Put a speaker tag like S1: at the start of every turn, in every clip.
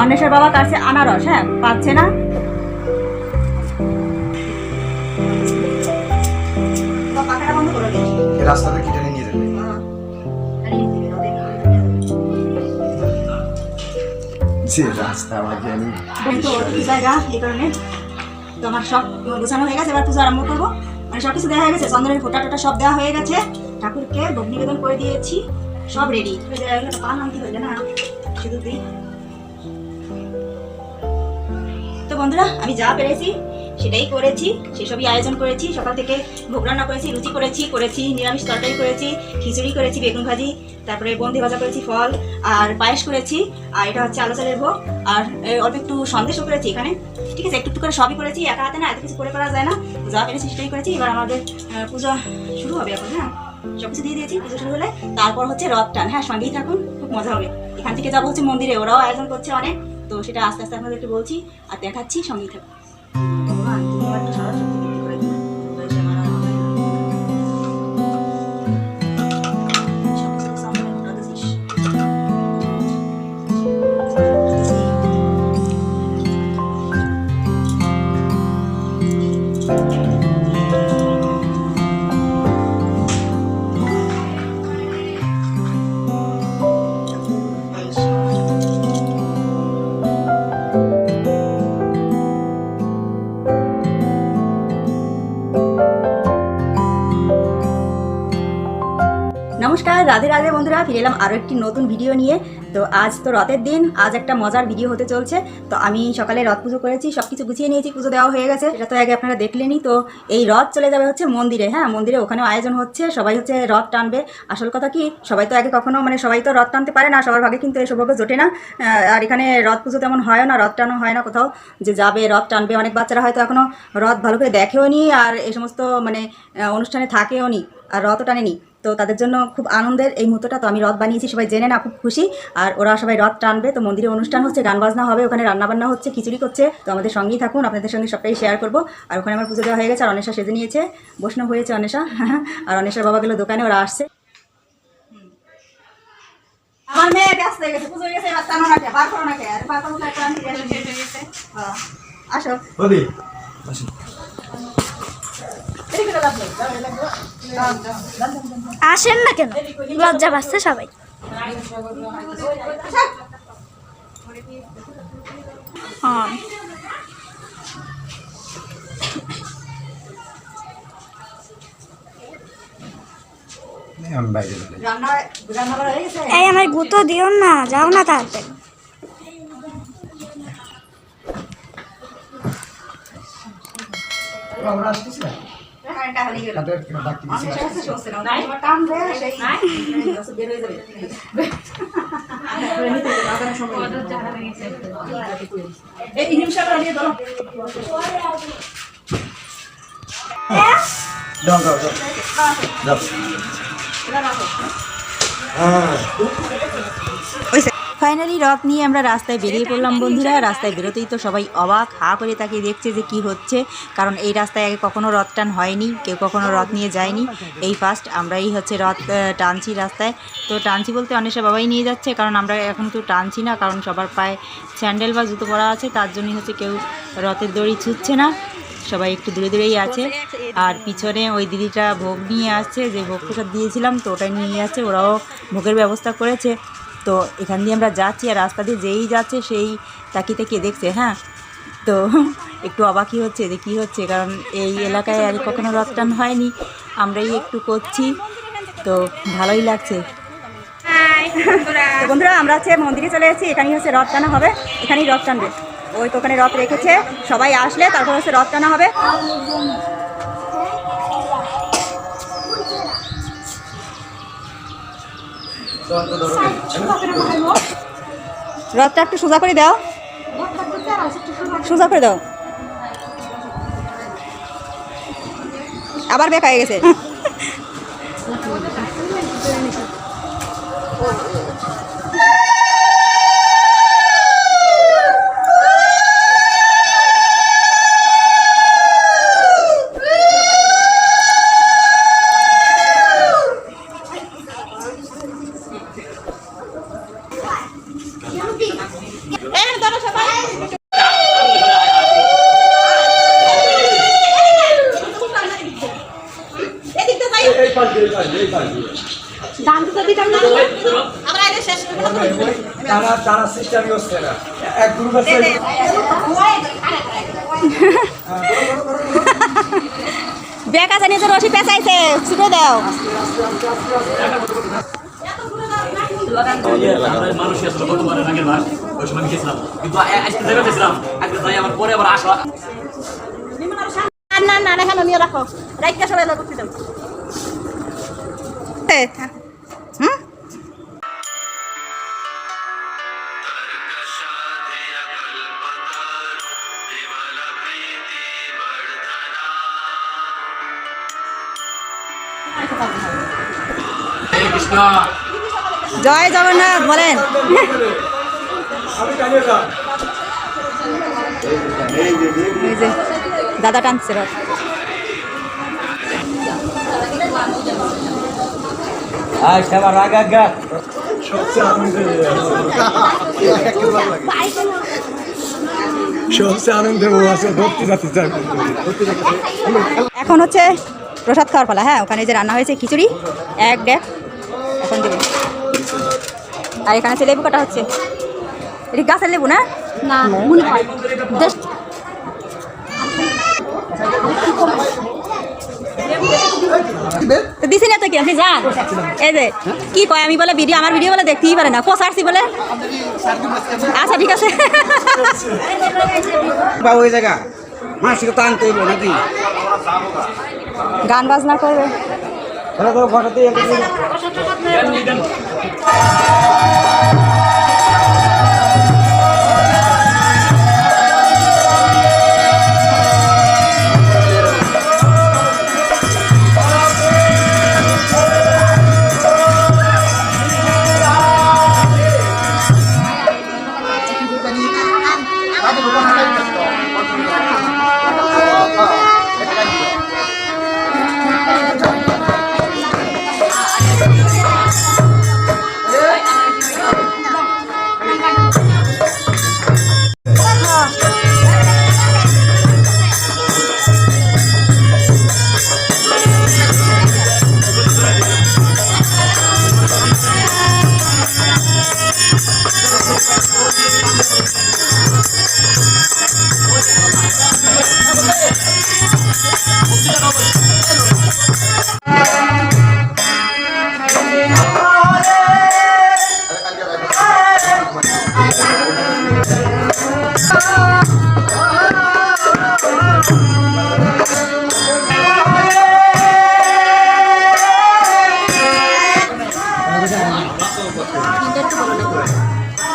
S1: অন্বেষের বাবা কাছে আনারস হ্যাঁ? পাচ্ছে না? বাবা, পাখাটা বন্ধ করে
S2: রাস্তাতে কি টেনে নিয়ে যাবে? যে রাস্তা আমার জানি
S1: তো জায়গা এই কারণে? তো আমার সব গোছানো হয়ে গেছে এবার পুজো আরম্ভ করব। মানে সব কিছু দেওয়া হয়ে গেছে ফোটা টোটা সব দেওয়া হয়ে গেছে। ঠাকুরকে ভোগ নিবেদন করে দিয়েছি সব রেডি পান আনতে হয়ে না শুধু দিই বন্ধুরা, আমি যা পেরেছি সেটাই করেছি, সেসবই আয়োজন করেছি, সকাল থেকে ভোগ রান্না করেছি রুচি করেছি করেছি, নিরামিষ তরকারি করেছি, খিচুড়ি করেছি, বেগুন ভাজি, তারপরে বন্দি ভাজা করেছি, ফল, আর পায়েস করেছি, আর এটা হচ্ছে আলো চালের ভোগ, আর অল্প একটু সন্দেশও করেছি এখানে, ঠিক আছে, একটু একটু করে সবই করেছি, একা হাতে না, এত কিছু করে করা যায় না, যা পেরেছি সেটাই করেছি, এবার আমাদের পুজো শুরু হবে এখন হ্যাঁ সব কিছু দিয়ে দিয়েছি, পুজো শুরু হলে তারপর হচ্ছে রথ টান হ্যাঁ সঙ্গেই থাকুন, খুব মজা হবে, এখান থেকে যাব হচ্ছে মন্দিরে, ওরাও আয়োজন করছে অনেক তো সেটা আস্তে আস্তে আপনাদেরকে বলছি আর দেখাচ্ছি সঙ্গেই থাকুন। রাধে রাধে বন্ধুরা ফিরে এলাম আরও একটি নতুন ভিডিও নিয়ে। তো আজ তো রথের দিন, আজ একটা মজার ভিডিও হতে চলছে। তো আমি সকালে রথ পুজো করেছি সব কিছু গুছিয়ে নিয়েছি, পুজো দেওয়া হয়ে গেছে। এটা তো আগে আপনারা দেখলেনই। তো এই রথ চলে যাবে হচ্ছে মন্দিরে হ্যাঁ? মন্দিরে ওখানেও আয়োজন হচ্ছে, সবাই হচ্ছে রথ টানবে। আসল কথা কি, সবাই তো আগে কখনো মানে সবাই তো রথ টানতে পারে না, সবার ভাগে কিন্তু এই জোটে না। আর এখানে রথ পুজো তেমন হয় না, রথ টানো হয় না কোথাও। যে যাবে, রথ টানবে, অনেক বাচ্চারা হয়তো এখনও রথ ভালো করে দেখেও নি আর এই সমস্ত মানে অনুষ্ঠানে থাকেও নি আর রথও টানেনি। তো তাদের জন্য খুব আনন্দের এই মুহূর্তটা। তো আমি রথ বানিয়েছি সবাই জেনে না খুব খুশি। আর ওরা সবাই রথ টানবে। তো মন্দিরে অনুষ্ঠান হচ্ছে গান বাজনা হবে ওখানে রান্নাবান্না হচ্ছে খিচুড়ি করছে। তো আমাদের সঙ্গেই থাকুন আপনাদের সঙ্গে সবটাই শেয়ার করব। আর ওখানে আমার পুজো দেওয়া হয়ে গেছে আর অনেশা সেজে নিয়েছে। বৈষ্ণব হয়েছে অনেশা। আর অনেশার বাবা গেলো দোকানে ওরা আসছে। আমার মেয়ে ব্যস্ত হয়ে গেছে পুজো গেছে এবার টানো না কে বার করো না কে। আরে বার করো না কে, আমি গেছে। হ্যাঁ, আসো। এদিকে
S3: আসেন না কেন? লজ্জা পাচ্ছে সবাই। হ্যাঁ।
S2: এই
S3: আমার গুতো দিও না যাও না তাড়াতাড়ি।
S2: আমরা আসতেছি
S1: কারেন্টটা হারিয়ে গেল। অনেক সমস্যা চলছে না। তোমার টান দেয় সেই বের হয়ে যাবে। এই নিয়ে ধরো
S2: যাও যাও যাও। যাও। হ্যাঁ।
S1: ফাইনালি রথ নিয়ে আমরা রাস্তায় বেরিয়ে পড়লাম বন্ধুরা। রাস্তায় বেরোতেই তো সবাই অবাক হা করে তাকে দেখছে যে কি হচ্ছে। কারণ এই রাস্তায় আগে কখনো রথ টান হয়নি কেউ কখনো রথ নিয়ে যায়নি। এই ফার্স্ট আমরাই হচ্ছে রথ টানছি রাস্তায়। তো টানছি বলতে অনেকটা বাবাই নিয়ে যাচ্ছে কারণ আমরা এখন তো টানছি না কারণ সবার পায়ে স্যান্ডেল বা জুতো পরা আছে তার জন্যই হচ্ছে কেউ রথের দড়ি ছুটছে না। সবাই একটু দূরে দূরেই আছে। আর পিছনে ওই দিদিটা ভোগ নিয়ে আসছে যে ভোগ প্রসাদ দিয়েছিলাম তো ওটাই নিয়ে আসছে। ওরাও ভোগের ব্যবস্থা করেছে। তো এখান দিয়ে আমরা যাচ্ছি আর রাস্তা দিয়ে যেই যাচ্ছে সেই তাকিয়ে তাকিয়ে দেখছে হ্যাঁ? তো একটু অবাকই হচ্ছে যে কী হচ্ছে কারণ এই এলাকায় আর কখনো রথ টান হয়নি আমরাই একটু করছি। তো ভালোই লাগছে। বন্ধুরা আমরা হচ্ছে মন্দিরে চলে এসেছি এখানেই হচ্ছে রথ টানা হবে এখানেই রথ টানবে ওই তো ওখানে রথ রেখেছে সবাই আসলে তারপর হচ্ছে রথ টানা হবে। রথটা একটু সোজা করে দাও। সোজা করে দাও। আবার বেকা হয়ে গেছে।
S2: তারা সিস্টেমই হচ্ছে না এক
S1: বেকা জানি তোর পেঁচাইছে ছুটে দাও।
S4: মানুষ ওই সময় আমি গেছিলাম। কিন্তু আ- আজকে যাই গেছিলাম আজকে যাই আমার পরে আবার আসা
S1: না না না এখানে নিয়ে রাখো। রাইটটা সবাই করতে দাও হুম? জয় জগন্নাথ বলেন। এই যে দাদা টানছে রথ। এখন হচ্ছে প্রসাদ খাওয়ার পালা। হ্যাঁ ওখানে যে রান্না হয়েছে খিচুড়ি এক ডেক এখন দেবে। আর এখানে লেবু কাটা হচ্ছে। এটা গাছের লেবু না?
S3: না। মনে হয়।
S1: তো দিছি না তো কি আপনি যান এই যে কি কয় আমি বলে ভিডিও আমার ভিডিও বলে দেখতেই পারে না। পোষারছি বলে। আচ্ছা ঠিক আছে।
S5: বাবু এই জায়গা। মানুষকে তো আনতে হইব নাকি?
S1: গান বাজনা করবে।
S5: ওরা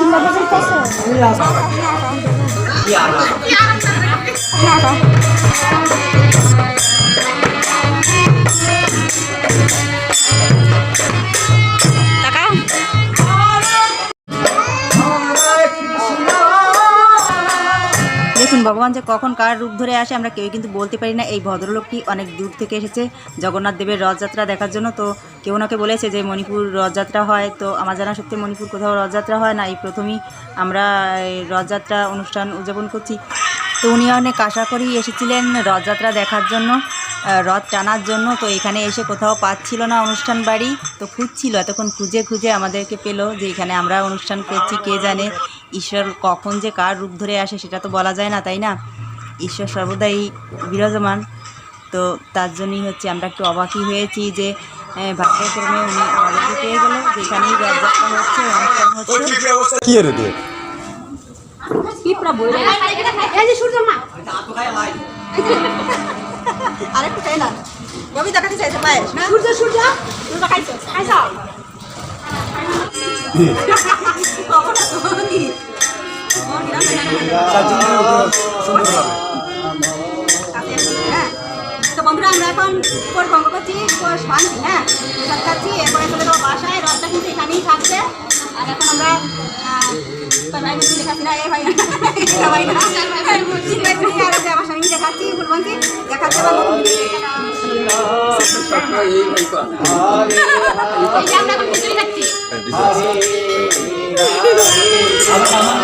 S5: তো ঘটাতে
S1: টাকা দেখুন, ভগবান যে কখন কার রূপ ধরে আসে আমরা কেউ কিন্তু বলতে পারি না। এই ভদ্রলোকটি অনেক দূর থেকে এসেছে জগন্নাথ দেবের রথযাত্রা দেখার জন্য। তো কেউ নাকে বলেছে যে মণিপুর রথযাত্রা হয়। তো আমার জানা সত্যি মণিপুর কোথাও রথযাত্রা হয় না। এই প্রথমেই আমরা রথযাত্রা অনুষ্ঠান উদযাপন করছি। তো উনি অনেক আশা করেই এসেছিলেন রথযাত্রা দেখার জন্য রথ টানার জন্য। তো এখানে এসে কোথাও পাচ্ছিল না অনুষ্ঠান বাড়ি। তো খুঁজছিল, এতক্ষণ খুঁজে খুঁজে আমাদেরকে পেল যে এখানে আমরা অনুষ্ঠান করছি, কে জানে ঈশ্বর কখন যে কার রূপ ধরে আসে সেটা তো বলা যায় না তাই না? ঈশ্বর সর্বদাই বিরাজমান। তো তার জন্যই হচ্ছে আমরা একটু অবাকই হয়েছি যে ভাগ্যক্রমে উনি আমাদেরকে পেয়ে গেল যেখানেই রথযাত্রা হচ্ছে অনুষ্ঠান হচ্ছে।
S2: কি
S1: আরেকটু রবি দেখাতে চাইছে পায়েস সূর্য সূর্য। সূর্য খাইছো? খাইছো? তো বন্ধুরা আমরা এখন উপর ভঙ্গ করছি উপর বাঁধছি হ্যাঁ সব বাসায় রথটা কিন্তু এখানেই থাকছে আর এখন আমরা ভাই বলছি দেখাচ্ছি না এ ভাই দেখাচ্ছি ফুল দেখাচ্ছি আমার